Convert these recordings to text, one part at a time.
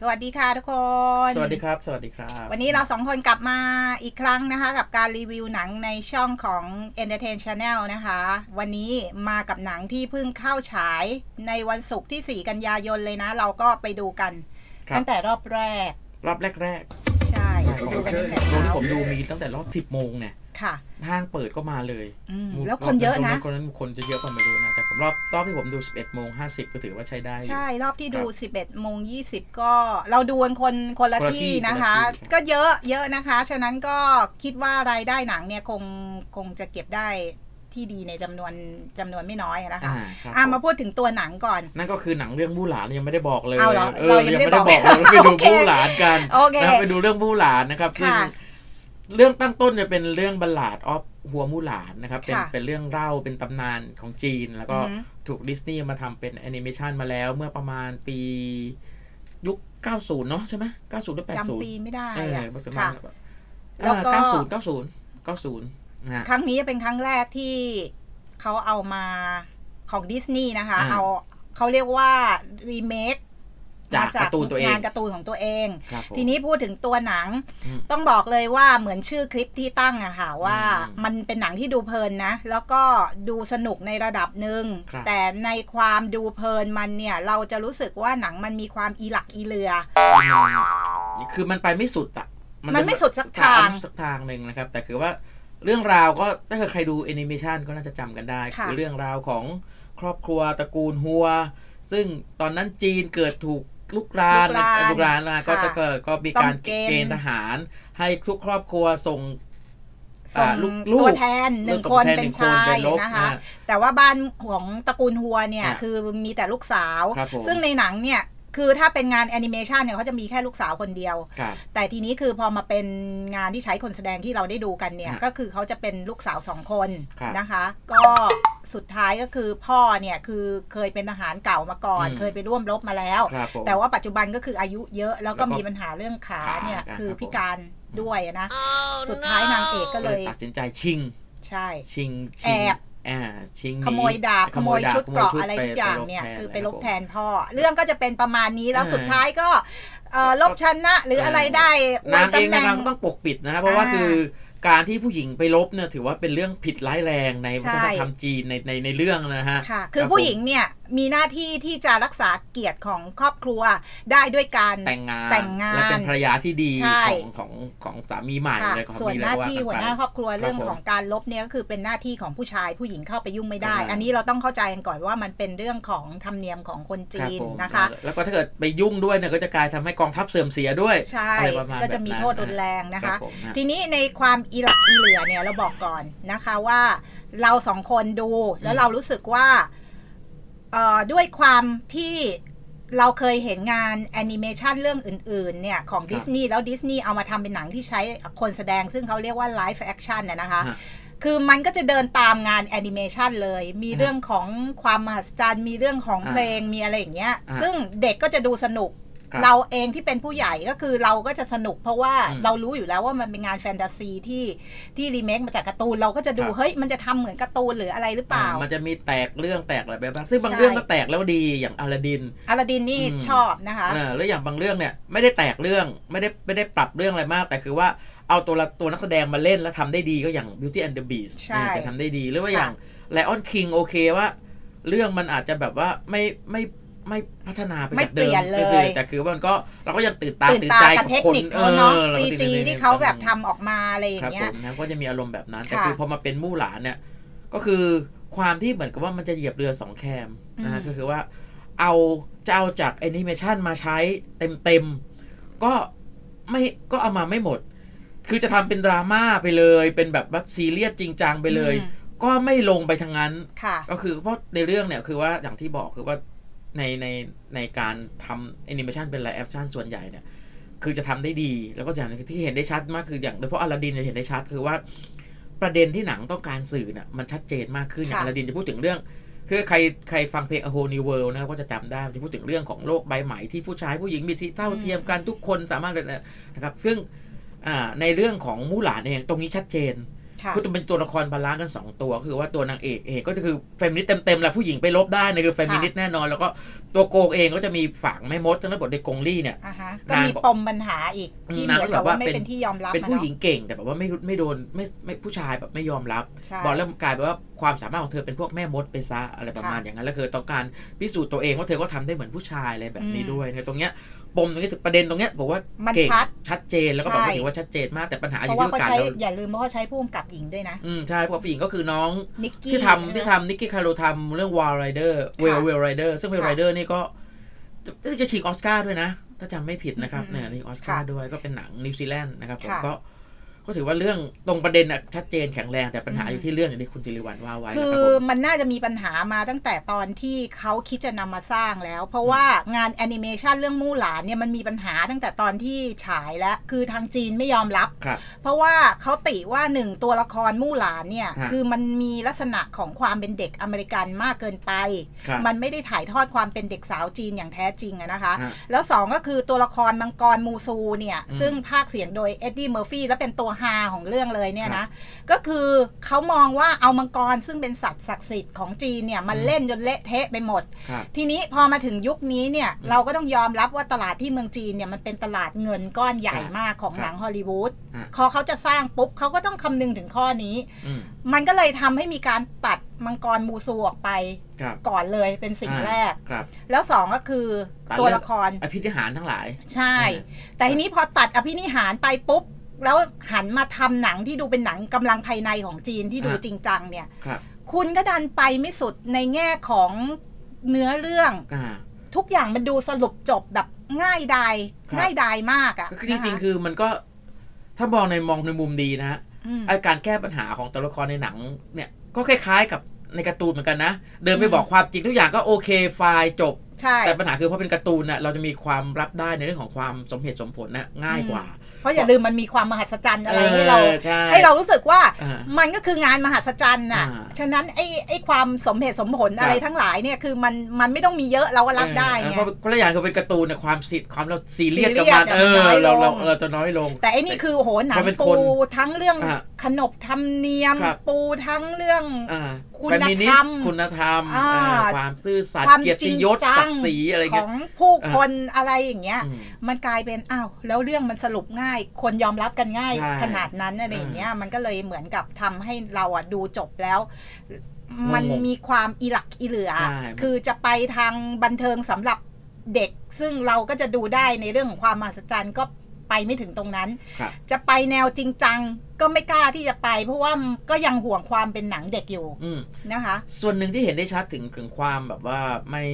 สวัสดีค่ะทุกคน สวัสดีครับ สวัสดีครับ วันนี้เราสองคนกลับมาอีกครั้งนะคะ กับการรีวิวหนังในช่องของ Entertain Channel นะคะ วันนี้มากับหนังที่เพิ่งเข้าฉายในวันศุกร์ที่ 4 กันยายนเลยนะ เราก็ไปดูกันครับตั้งแต่รอบแรก รอบแรกใช่ๆไปดูกันตั้งแต่โรงเช้าที่ผมดูมีตั้งแต่รอบ 10 โมงเนี่ย ค่ะ ห้างเปิดก็มาเลยอืมแล้วคนเยอะนะ รบคนนั้นคนจะเยอะกว่าไม่รู้นะ แต่ผมรอบรอบที่ผมดู 11โมง50 ก็ถือว่าใช้ได้อยู่ ใช่รอบที่ดูครับ11โมง20 ก็เราดูกันคนคนละคนละที่ที่นะคะ คนละที่ครับก็เยอะเยอะนะคะ ฉะนั้นก็คิดว่ารายได้หนังเนี่ยคงคงจะเก็บได้ที่ดีในจำนวนจำนวนไม่น้อยนะคะ อ่าครับอะผมมาพูดถึงตัวหนังก่อน นั่นก็คือหนังเรื่องบู้หลานยังไม่ได้บอกเลยเอาเหรอเออเรายัยังงไม่ไม่ได้ได้บบออกกเลยไปดูโอเคบู้หลานกันโอเคนะครับไปดูเรื่องบู้หลานนะครับซึ่งค่ะ เรื่องตั้งต้นจะเป็นเรื่องบัลลาดออฟหัวมูหลานนะครับ เป็นค่ะเป็นเรื่องเล่าเป็นตำนานของจีน แล้วก็อือฮึถูกดิสนีย์มาทำเป็นแอนิเมชันมาแล้วเมื่อประมาณปียุค 90 เนาะใช่ไหม90 หรือ 80จำปีไม่ได้เอออะประมาณค่ะแบบแล้วก็เก้าศูนย์เก้าศูนย์เก้าศูนย์นะฮะครั้งนี้จะเป็นครั้งแรกที่เขาเอามาของดิสนีย์นะคะอ่าเอาเขาเรียกว่ารีเมค จากการ์ตูนตัวเองงานการ์ตูนของตัวเองครับผมทีนี้พูดถึงตัวหนังอืมต้องบอกเลยว่าเหมือนชื่อคลิปที่ตั้งอะค่ะว่าอืมมันเป็นหนังที่ดูเพลินนะ แล้วก็ดูสนุกในระดับหนึ่งครับแต่ในความดูเพลินมันเนี่ย เราจะรู้สึกว่าหนังมันมีความอีหลักอีเรือ คือมันไปไม่สุดอะมันไม่สุดสักทางสักทางหนึ่งนะครับ แต่คือว่าเรื่องราวก็ถ้าเกิดใครดูแอนิเมชันก็น่าจะจำกันได้ค่ะคือเรื่องราวของครอบครัวตระกูลฮัว ซึ่งตอนนั้นจีนเกิดถูก ลุกรานลุกรานลุกรานนะก็ค่ะจะเกิดก็มีการต้องเกณฑ์เกณฑ์ทหาร ให้ทุกครอบครัวส่งส่งอ่าลูกลูกตัวแทนหนึ่งคนตัวแทนเป็นหนึ่งคนชายไปรบนะคะอ่าแต่ว่าบ้านของตระกูลฮัวเนี่ยอ่าคือมีแต่ลูกสาวครับผมซึ่งในหนังเนี่ย คือถ้าเป็นงานแอนิเมชันเนี่ยเขาจะมีแค่ลูกสาวคนเดียว ครับ แต่ทีนี้คือพอมาเป็นงานที่ใช้คนแสดงที่เราได้ดูกันเนี่ยฮะก็คือเขาจะเป็นลูกสาวสองคนครับ นะคะ ก็สุดท้ายก็คือพ่อเนี่ยคือเคยเป็นทหารเก่ามาก่อนอืมเคยไปร่วมรบมาแล้ว ครับผม แต่ว่าปัจจุบันก็คืออายุเยอะแล้วก็แล้วก็มีปัญหาเรื่องขาขาเนี่ยครับ คือผมพิการด้วยนะ สุดท้ายนางเอกก็ก็เลเลยยตัดสินใจชิง ใช่ ชิงชิงแอบอ่า ชิงหนีขโมยดาบขโมยดาบชุดขโมเกราะชุดอะไรทุกอย่างเนี่ยไปคือไปแทลบแทนพ่อ เรื่องก็จะเป็นประมาณนี้แล้วเออสุดท้ายก็เอ่อลบชนะหรืออะไรได้อวยนางเองตำแหนะน่งนางก็ต้องปกปิดนะครับเพราะว่าอ่าคือการที่ผู้หญิงไปลบเนี่ยถือว่าเป็นเรื่องผิดร้ายแรงในใช่วัฒนธรรมจีนในในในเรื่องนะฮะ ค่ะ คือรับผู้หญิงเนี่ย มีหน้าที่ที่จะรักษาเกียรติของครอบครัวได้ด้วยการแต่งงานแต่งงานและเป็นภรรยาที่ดีใช่ของของของสามีใหม่ค่ะอะไรของส่วนมีหอะไรน้าก็ที่กัหัวไปหน้าครอบครัวเรื่องผมของการลบเนี่ยก็คือเป็นหน้าที่ของผู้ชายผู้หญิงเข้าไปยุ่งไม่ได้อ่าอันนี้เราต้องเข้าใจกันก่อนว่ามันเป็นเรื่องของธรรมเนียมของคนคจีรับนผมนะคะ แล้วก็ถ้าเกิดไปยุ่งด้วยเนี่ยก็จะกลายทำให้กองทัพเสื่อมเสียด้วยใช่อะไรประมาณก็จะมีแบบนั้นโทษรุนแรงนะครัคะบผมนะทีนี้ในความอีหลักอีเหลือเนี่ยเราบอกก่อนนะคะว่าเราสองคนดูแล้วเรารู้สึกว่าเอ่อ ด้วยความที่เราเคยเห็นงานแอนิเมชันเรื่องอื่น ๆ เนี่ย ของครับดิสนีย์แล้วดิสนีย์เอามาทำเป็นหนังที่ใช้คนแสดงซึ่งเขาเรียกว่าไลฟ์แอคชั่นนะคะฮะคือมันก็จะเดินตามงานแอนิเมชันเลย มีฮะเรื่องของความมหัศจรรย์ มีเรื่องของอ่าเพลงมีอะไรอย่างเงี้ยอ่าซึ่งเด็กก็จะดูสนุก ครับเราเองที่เป็นผู้ใหญ่ก็คือเราก็จะสนุกเพราะว่าอืมเรารู้อยู่แล้วว่ามันเป็นงานแฟนตาซีที่ที่รีเมคมาจากการ์ตูนเราก็จะดูครับ เฮ้ยมันจะทำเหมือนการ์ตูนหรืออะไรหรือเปล่า อ่ามันจะมีแตกเรื่องแตกอะไรไปบ้างซึ่งบางใช่ เรื่องก็แตกแล้วดีอย่างอลาดิน อลาดินนี่อืม ชอบนะคะเออแล้วอย่างบางเรื่องเนี่ยไม่ได้แตกเรื่องไม่ได้ไม่ได้ปรับเรื่องอะไรมาก แต่คือว่าเอาตัวละตัวนักแสดงมาเล่นแล้วทำได้ดีก็อย่าง Beauty and the Beast ใช่เนี่ยจะทำได้ดีหรือว่าค่ะ อย่าง Lion King โอเคว่า เรื่องมันอาจจะแบบว่าไม่ไม่ ไม่พัฒนาไปไม่จากเปเดิลี่ยมนเลยไม่ปลี่นแต่คือว่ามันก็เราก็ยังตื่นตาตื่นตื่นตาใจกับกับเทคคนนิคเขาเนาะออเราก็ซีตื่นจีใจในที่เขาแบบในทำออกมาอะไรอย่าครับงเงี้ผยมนะก็จะมีอารมณ์แบบนั้น แต่ค่ะคือพอมาเป็นมู่หลานเนี่ย ก็คือความที่เหมือนกับว่ามันจะเหยียบเรือสองแคมนะฮะอืมก็คือว่าเอาจะเอาจากแอนิเมชันมาใช้เต็มเต็มๆก็ไม่ก็เอามาไม่หมด คือจะทำเป็นดราม่าไปเลย เป็นแบบว่าซีเรียสจริงจังไปเลยอืมก็ไม่ลงไปทางนั้นค่ะก็คือเพราะในเรื่องเนี่ยคือว่าอย่างที่บอกคือว่า ในในในการทำแอนิเมชันเป็นไลฟ์แอคชั่นส่วนใหญ่เนี่ย คือจะทำได้ดี แล้วก็อย่างที่เห็นได้ชัดมากคืออย่างโดยเฉพาะอลาดินจะเห็นได้ชัดคือว่า ประเด็นที่หนังต้องการสื่อเนี่ยมันชัดเจนมากขึ้นอย่างค่ะอลาดินจะพูดถึงเรื่องคือใครใครฟังเพลง A Whole New World นะครับก็จะจำได้มันจะพูดถึงเรื่องของโลกใบใหม่ที่ผู้ชายผู้หญิงมีที่เท่าเทียมกันทุกคนสามารถเลยนะครับ ซึ่งอ่าในเรื่องของมู่หลานเองตรงนี้ชัดเจน ค่ะคือจะเป็นตัวละครบาลานซ์กัน2ตัว คือว่าตัวนางเอกเองก็จะคือเฟมินิสต์เต็มๆแหละผู้หญิงไปลบได้เนี่ยคือเฟมินิสต์แน่นอน แล้วก็ตัวตัวโกงเองก็จะมีฝังแม่มดทั้งระบบในกงลี่เนี่ยอ่าฮะก็นางมีบอกปมปัญหาอีกอืมที่นางเหมือนก็กับแบบว่าว่าไม่เป็นเป็นที่ยอมรับเป็นอะผู้เนาะหญิงเก่งแต่แบบว่าไม่ไม่โดนไม่ไม่ผู้ชายแบบไม่ยอมรับใช่บอกแล้วกลายเป็นว่าความสามารถของเธอเป็นพวกแม่มดไปซะอะไรประมาณค่ะอย่างนั้นแล้วคือต้องการพิสูจน์ตัวเองว่าเธอก็ทำได้เหมือนผู้ชายอะไรแบบนี้อืมด้วยเนี่ยตรงเนี้ย ปมตรงนี้ประเด็นตรงเนี้ยบอกว่ามันเก่งชัดชัดเจนแล้วก็บอกว่าใช่ถือว่าชัดเจนมากแต่ปัญหาอเพยู่ราะว่าที่เขาการใช้เราอย่าลืมว่าเขาใช้ผู้กำกับหญิงด้วยนะ อืมใช่เพราะผู้หญิงก็คือน้องนิกกี้ที่ทำที่ทำนิกกี้คาร์โรทำเรื่องวอลไรเดอร์เวลเวลไรเดอร์ซึ่งเวลค่ะไรเดอร์นี่ก็จะจะชิงออสการ์ด้วยนะ ถ้าจำไม่ผิดนะครับอืมเนี่ยชิงออสการ์ค่ะด้วยก็เป็นหนังนิวซีแลนด์นะครับผมค่ะก็ ก็ถือว่าเรื่องตรงประเด็นอะชัดเจนแข็งแรงแต่ปัญหาอืมอยู่ที่เรื่องอย่างที่คุณจิริวัลว่าไว้คืนะอครับผมมันน่าจะมีปัญหามาตั้งแต่ตอนที่เขาคิดจะนำมาสร้างแล้ว เพราะว่างานแอนิเมชันเรื่องมู่หลานเนี่ยมันมีปัญหาตั้งแต่ตอนที่ฉายแล้ว คือทางจีนไม่ยอมรับ ครับ เพราะว่าเขาติว่าหนึ่งตัวละครมู่หลานเนี่ย ฮะคือมันมีลักษณะของความเป็นเด็กอเมริกันมากเกินไป ครับ มันไม่ได้ถ่ายทอดความเป็นเด็กสาวจีนอย่างแท้จริงอะนะคะ ฮะ แล้วสองก็คือตัวละครมังกรมูซูเนี่ยอืมซึ่งภาคเสียงโดยเอ็ดดี้เมอร์ฟี่และเป็นตัวฮาของเรื่องเลยเนี่ยนะ ก็คือเขามองว่าเอามังกรซึ่งเป็นสัตว์ศักดิ์สิทธิ์ของจีนเนี่ยมันอืมเล่นจนเละเทะไปหมดครับทีนี้พอมาถึงยุคนี้เนี่ยอืมเราก็ต้องยอมรับว่าตลาดที่เมืองจีนเนี่ยมันเป็นตลาดเงินก้อนใหญ่ครับมากของครับหนังฮอลลีวูดอะพอเขาจะสร้างปุ๊บเขาก็ต้องคำนึงถึงข้อนี้อืมมันก็เลยทำให้มีการตัดมังกรมูซูออกไปครับก่อนเลยเป็นสิ่งอ่าแรกครับแล้วสองก็คือตัดตัวเรื่องละครอภิธิหารทั้งหลาย ใช่อ่าแต่ทีนี้พอตัดอภินิหารไปปุ๊บ แล้วหันมาทำหนังที่ดูเป็นหนังกำลังภายในของจีนที่ดูอะจริงจังเนี่ยครับคุณก็ดันไปไม่สุดในแง่ของเนื้อเรื่องอ่าทุกอย่างมันดูสรุปจบแบบง่ายดายครับง่ายดายมากอะก็คือจริงๆคือมันก็ถ้ามองในมองในมุมดีนะฮะมไอการแก้ปัญหาของตัวละครในหนังเนี่ยก็คล้ายๆกับในการ์ตูนเหมือนกันนะ เดินไปอืมบอกความจริงทุกอย่างก็โอเคไฟล์จบใช่แต่ปัญหาคือพอเป็นการ์ตูนน่ะเราจะมีความรับได้ในเรื่องของความสมเหตุสมผลนะง่ายกว่า เพราะอย่าลืมมันมีความมหัศจรรย์อะไรให้เราออใช่ให้เรารู้สึกว่าอ่ามันก็คืองานมหัศจรรย์น่ะอ่าฉะนั้นไอ้ไอ้ความสมเหตุสมผลครับอะไรทั้งหลายเนี่ยคือมันมันไม่ต้องมีเยอะเราก็รับได้เออไงเพราะคนละอย่างคือเป็นการ์ตูนเนี่ยความสิทธิ์ความเราซีเรียสซีกับเรียสมันเนี่ยเอมันอน้อยเราลเรางเราจะน้อยลง แต่ไอ้นี่คือโอ้โหหนังพอเป็นปูคนทั้งเรื่องอะขนบธรรมเนียมครับปูทั้งเรื่องอ่า คุณแฟมินิธรสรมต์คุณธรรมอ่าเออความซื่อสัตควาย์มเกียรจริติงยศจัศังกดิ์ศรีอะไรขเงี้อยงผู้คนอะไรอย่างเงี้ยอืมมันกลายเป็นอ้าวแล้วเรื่องมันสรุปง่าย คนยอมรับกันง่ายใช่ขนาดนั้นอะไรอย่างเงี้ยมันก็เลยเหมือนกับทำให้เราอะดูจบแล้วมันงงๆมีความอีหลักอีเหลือใช่คือจะไปทางบันเทิงสำหรับเด็ก ซึ่งเราก็จะดูได้ในเรื่องของความมหัศจรรย์ก็ ไปไม่ถึงตรงนั้น ครับ จะไปแนวจริงจังก็ไม่กล้าที่จะไป เพราะว่าก็ยังห่วงความเป็นหนังเด็กอยู่อืมนะคะ ส่วนหนึ่งที่เห็นได้ชัดถึงถึงความแบบว่าไม่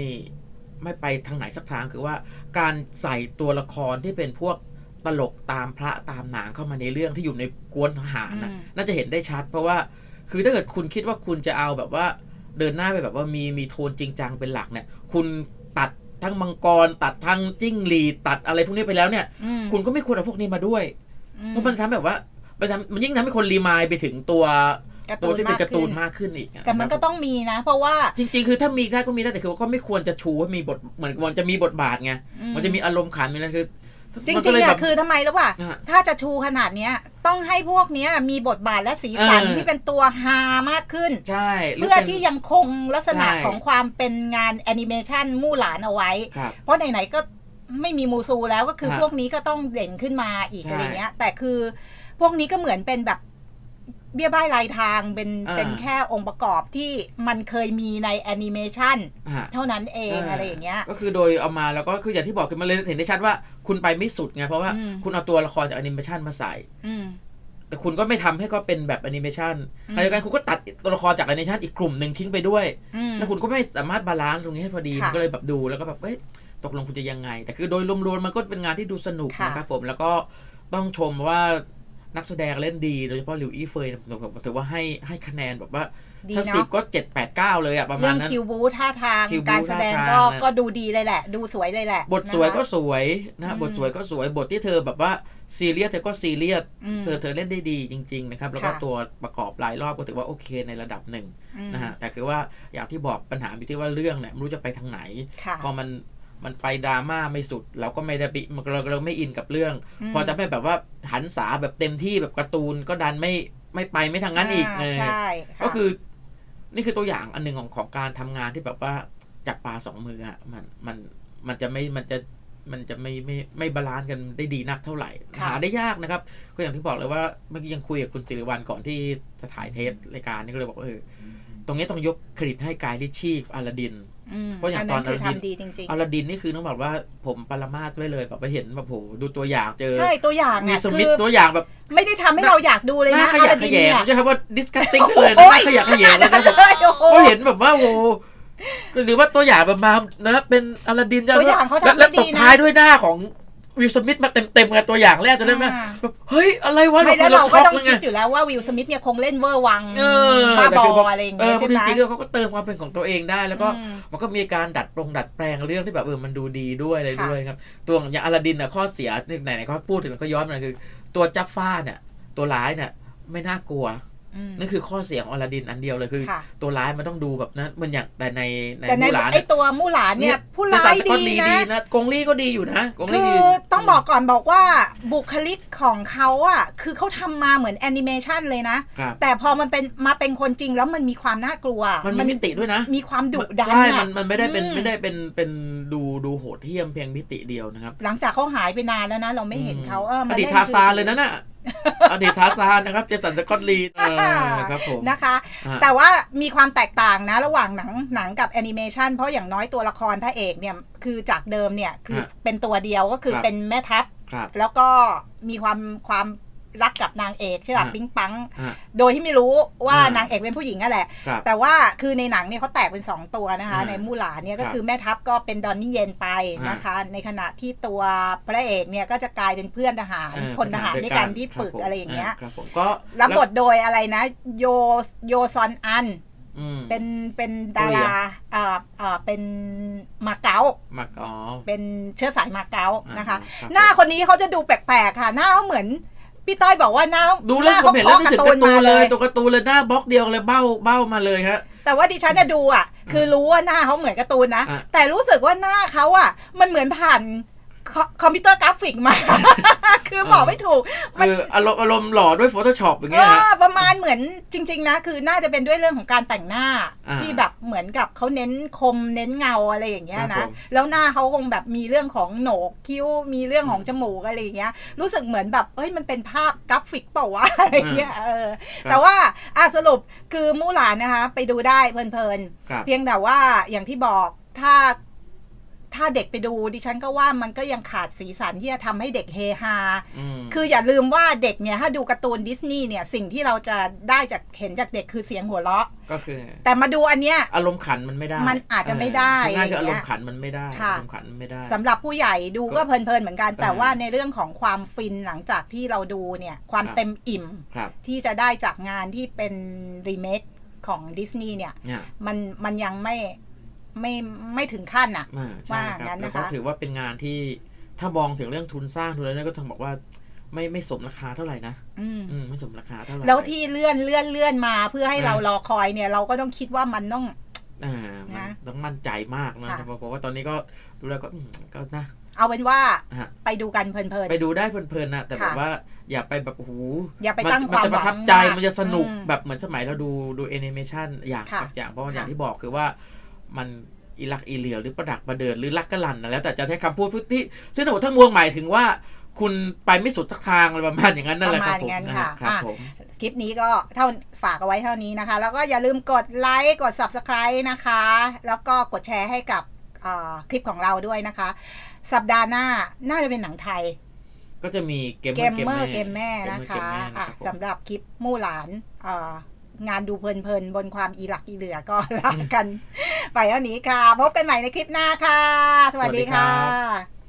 ไม่ไปทางไหนสักทางคือว่าการใส่ตัวละครที่เป็นพวกตลกตามพระตามหนางเข้ามาในเรื่องที่อยู่ในกวนทหารนะอืม น่าจะเห็นได้ชัด เพราะว่าคือถ้าเกิดคุณคิดว่าคุณจะเอาแบบว่าเดินหน้าไปแบบว่ามีมีโทนจริงจังเป็นหลักเนี่ย คุณตัด ทั้งมังกร ตัดทั้งจิ้งหรีดตัดอะไรพวกนี้ไปแล้วเนี่ยอืมคุณก็ไม่ควรเอาพวกนี้มาด้วยอืเพราะมันทำแบบว่ามันทำมันยิ่งทำให้คนรีมายไปถึงตัวการ์ตัตูวนที่เป็นมากการ์ตูขึ้นนมากขึ้นอีก แต่มันก็นะครับต้องมีนะ เพราะว่าจริง ๆ คือถ้ามีได้ก็มีได้แต่คือก็ไม่ควรจะชูให้มีบทเหมือนมันจะมีบทบาทไงอืมมันจะมีอารมณ์ขันมีอะไรคือจริมังก็ๆเลยเนี่แบยบคือทำไมรู้ป่ะอะถ้าจะชูขนาดเนี้ย ต้องให้พวกเนี้ยมีบทบาทและสีสันเออ ที่เป็นตัวฮามากขึ้น ใช่หรืเพื่อป็น ที่ยังคงลักษณะใช่ ของความเป็นงานแอนิเมชันมู่หลานเอาไว้ ครับ เพราะไหน ๆ ก็ไม่มีมูซูแล้วก็คือฮะพวกนี้ก็ต้องเด่นขึ้นมาอีกใช่ อะไรเงี้ย แต่คือพวกนี้ก็เหมือนเป็นแบบ เบี้ยบ้ายลายทางเป็นอ่าเป็นแค่องค์ประกอบที่มันเคยมีในแอนิเมชันอะเท่านั้นเองอะไรอย่างเงี้ยก็คือโดยเอามาแล้วก็คืออย่างที่บอกคือมันเลยเห็นได้ชัดว่าคุณไปไม่สุดไงเพราะว่าอืมคุณเอาตัวละครจากแอนิเมชันมาใส่อืมแต่คุณก็ไม่ทำให้ก็เป็นแบบแอนิเมชันอืมขณะเดียวกันคุณก็ตัดตัวละครจากแอนิเมชันอีกกลุ่มหนึ่งทิ้งไปด้วยอืมแล้วคุณก็ไม่สามารถบาลานซ์ตรงนี้ให้พอดีค่ะมันก็เลยแบบดูแล้วก็แบบเอ้ยตกลงคุณจะยังไง แต่คือโดยรวมๆมันก็เป็นงานที่ดูสนุกค่ะนะครับผมแล้วก็ต้องชมว่า นักแสดงเล่นดีโดยเฉพาะหลิวอี้เฟยผมผมถือว่าให้ให้คะแนนแบบว่าดีถ้าเนาะสิบก็เจ็ดแปดเก้าเลยอะประมาเรื่ณองนั้นคิวบูท่าทางคิวบูการแสดงท่าทางก็นะก็ดูดีเลยแหละ ดูสวยเลยแหละ บทสวยก็นะคะสวยนะฮะอืมบทสวยก็สวยบทที่เธอแบบว่าซีเรียสเธอก็ซีเรียสอืมเธอเธอเล่นได้ดีจริง ๆ นะครับ แล้วก็ค่ะตัวประกอบหลายรอบก็ถือว่าโอเคในระดับหนึ่งอืมนะฮะแต่คือว่าอย่างที่บอกปัญหาอยู่ที่ว่าเรื่องเนี่ยไม่รู้จะไปทางไหนค่ะพอมัน มันไปดราม่าไม่สุด เราก็ไม่ได้ไปมันเราเราไม่อินกับเรื่องอืมพอจะไปแบบว่าหันษาแบบเต็มที่แบบการ์ตูนก็ดันไม่ไม่ไปไม่ทางนั้นอีกาเออใช่ะก็คือ นี่คือตัวอย่างอันหนึ่งของของการทำงานที่แบบว่าจับปลาสองมืออะมันมันมันจะไม่มันจะมันจะไม่ไม่ไม่บาลานซ์กันได้ดีนักเท่าไหร่ค่ะหาได้ยากนะครับ ก็อย่างที่บอกเลยว่าเมื่อกี้ยังคุยกับคุณสิริวัลก่อนที่จะถ่ายเทปรายการนี่ก็เลยบอกว่าเออตรงนี้ต้องยกเครดิตให้กายลิชชี่กับอลาดินอืม เพราะอย่างอันนั้นตอนคืออลาดินทำดีจริงอลาดินนี่คือต้องบอกว่าผมปรมาสไว้เลยแบบไปเห็นแบบโหดูตัวอย่างเจอๆใช่ตัวอย่างมีอะสคืมิธอตัวอย่างแบบ ไม่ได้ทำให้เราอยากดูเลยหน้านะขยะอลาแขดินยงเนี่ยใช่ครับว่า disgusting ขึ้นเลยนะโอ้หน้ายขยะแขยงเลยนะแบบเลยโอ้โหก็เห็นแบบว่าโอ้หรือว่าตัวอย่างแบบมานะเป็นอลาดินจะตัวอย่างเขาทำแล้วได้แล้วดีตนะบท้ายด้วยหน้าของ วิลสมิธมาเต็มเต็มๆกับตัวอย่างแรกจะได้ไหมอ่า แบบเฮ้ยอะไรวะไม่แล้วแบบเราก็ต้องช็คิดกอยู่แล้วว่าวิลสมิธเนี่ยคงเล่นเวอร์วังเออบ้าแต่บอคือะไรอย่างเอเงี้อยใช่ไหม จริงๆเขาก็เติมความเป็นของตัวเองได้แล้วก็อืมมันก็มีการดัดปรงดัดแปลงเรื่องที่แบบเออมันดูดีด้วยอะไรค่ะด้วยครับ ตัวอย่างอลาดินอะข้อเสียไหนๆเขาพูดถึงแล้วก็ย้อนมาคือ ตัวจับฟ้าเนี่ยตัวร้ายเนี่ยไม่น่ากลัวอืม นั่นคือข้อเสียของอลาดินอันเดียวเลยคือค่ะตัวร้ายมันต้องดูแบบนั้นมันอย่างแต่ในในแต่ในมูหลานไอตัวมู่หลานเนี่ยผู้ในร้าสารยสกอตดีลีนะดีนะกงลี่ก็ดีอยู่นะกงคืลี่อดีต้องบอกก่อนบอกว่าบุคลิกของเขาอะคือเขาทำมาเหมือนแอนิเมชันเลยนะครับแต่พอมันเป็นมาเป็นคนจริงแล้วมันมีความน่ากลัว มันมีมิติด้วยนะ มีความดุดันใช่อะมันมันไม่ได้เป็นอืมไม่ได้เป็นเป็นดูดูโหดเหี้ยมเพียงมิติเดียวนะครับ หลังจากเขาหายไปนานแล้วนะ เราไม่เห็นเขาเอออมาดีตล่นทาซานเลยนะน่ะ อดีตทาซานนะครับเจสันสกอตลีเออครับผมนะคะฮะแต่ว่ามีความแตกต่างนะระหว่างหนังหนังกับแอนิเมชันเพราะอย่างน้อยตัวละครพระเอกเนี่ยคือจากเดิมเนี่ยคือฮะเป็นตัวเดียวก็คือครับเป็นแม่ทัพครับแล้วก็มีความความ รักกับนางเอกใช่ป่ะฮะปิ๊งปังฮะโดยที่ไม่รู้ว่าอ่านนางเอกเป็นผู้หญิงนั่นแหละครับแต่ว่าคือในหนังเนี่ยเขาแตกเป็น 2 ตัวนะคะอ่าในมู่หลานเนี่ยก็ครับคือแม่ทัพก็เป็นดอนนี่เย็นไปอ่านนะคะ ในขณะที่ตัวพระเอกเนี่ยก็จะกลายเป็นเพื่อนทหารเออพลทหารด้วยกันที่ฝึกคบผมอะไรอย่างเงี้ยครับผมก็รับบทโดยอะไรนะ โยโยซอนอันอืมเป็นเป็นดาเกาหลีราเหรออ่าอ่าเป็นมาเก๊ามักอ๋อเป็นเชื้อสายมาเก๊านะคะครับหน้าคนนี้เขาจะดูแปลกๆค่ะ หน้าเขาเหมือน พี่ต้อยบอกว่าหน้าดูแล้วหผมเห็นแล้วนึกถึงการ์ตูนเลยมาตัวการ์ตูนเลยหน้าบล็อกเดียวเลยเบ้าเบ้ามาเลยฮะแต่ว่าดิฉันน่ะดูอะ คือรู้ว่าหน้าเขาเหมือนการ์ตูนนะอะแต่รู้สึกว่าหน้าเขาอะ มันเหมือนผ่าน คอคอมพิวเตอร์กราฟิกมา คือบอกไม่ถูกมันคืออารมณ์อารมณ์หล่อด้วย Photoshop อย่างเอเงี้ยฮะอประมาณเหมือนจริง ๆ นะ คือน่าจะเป็นด้วยเรื่องของการแต่งหน้าอ่าที่แบบเหมือนกับเขาเน้นคมเน้นเงาอะไรอย่างเงี้ยครันะบผมแล้วหน้าเขาคงแบบมีเรื่องของโหนกคิ้ว มีเรื่องของจมูกอะไรอย่างเงี้ย รู้สึกเหมือนแบบเอ้ยมันเป็นภาพกราฟิกเปล่าวะอะไรอย่างเงี้ยเออครับแต่ว่าอะสรุปคือมู่หลานนะคะ ไปดูได้เพลินๆครับเพียงแต่ว่าอย่างที่บอกถ้า ถ้าเด็กไปดูดิฉันก็ว่ามันก็ยังขาดสีสันที่จะทำให้เด็กเฮฮาอืมคืออย่าลืมว่าเด็กเนี่ยถ้าดูการ์ตูนดิสนีย์เนี่ยสิ่งที่เราจะได้จากเห็นจากเด็กคือเสียงหัวเราะ ก็คือ แต่มาดูอันเนี้ยอารมณ์ขันมันไม่ได้ มันอาจจะไม่ได้เออง่ายคือออาย่างรเงี้มยณ์ขันมันไม่ได้ค่ะอารมณ์ขันมันไม่ได้สำหรับผู้ใหญ่ดูก็เพลินๆเหมือนกัน แต่เออว่าในเรื่องของความฟินหลังจากที่เราดูเนี่ยความครับเต็มอิ่มครับที่จะได้จากงานที่เป็นรีเมคของดิสนีย์เนี่ยเนี่ยมันมันยังไม่ ไม่ไม่ถึงขั้นอะอ่าใช่คว่างั้รับนแล้วนะคะก็ถือว่าเป็นงานที่ถ้ามองถึงเรื่องทุนสร้างทุนอะไรนั่นก็ต้องบอกว่าไม่ไม่สมราคาเท่าไหร่นะอืมอืมไม่สมราคาเท่าไหร่แล้วที่เลื่อนเลื่อนเลื่อนมาเพื่อให้อ่าเรารอคอยเนี่ย เราก็ต้องคิดว่ามันต้องอ่ามันนะต้องมั่นใจมากนะค่ะบอกว่าตอนนี้ก็ดูแล้วก็อืมก็นะเอาเป็นว่าฮะไปดูกันเพลินไปดูได้เพลินๆนะแต่แบบค่ะว่าอย่าไปแบบโอ้โหอย่าไปมันตั้งมันความจะประทับหวังใจมากมันจะสนุกอืมแบบเหมือนสมัยเราดูดูแอนิเมชันอย่างค่ะแบบอย่างเพราะว่าค่ะอย่างที่บอกคือว่า มันอีลักอีเหลียวหรือประดักประเดินหรือลักกะลันนะแล้วแต่จะใช้คำพูดที่ซึ่งทั้งหมดทั้งมวลหมายถึงว่าคุณไปไม่สุดสักทางอะไรประมาณอย่างนั้นนั่นแหละครับประผมมาณอย่างนั้นนะฮะค่ะครับอะผมคลิปนี้ก็เท่าฝากเอาไว้เท่านี้นะคะ แล้วก็อย่าลืมกดไลค์กด Subscribe นะคะ แล้วก็กดแชร์ให้กับเอ่อคลิปของเราด้วยนะคะ สัปดาห์หน้าน่าจะเป็นหนังไทย ก็จะมีเกมเกมเมอร์เกมแม่เกนะเมอร์คะเกมแม่นะอะครับผมสำหรับคลิปมู่หลานเอ่อ งานดูเพลินๆ บนความอีหลักอีเหลือก็ลากัน ไปเท่านี้ค่ะ พบกันใหม่ในคลิปหน้าค่ะ สวัสดีค่ะ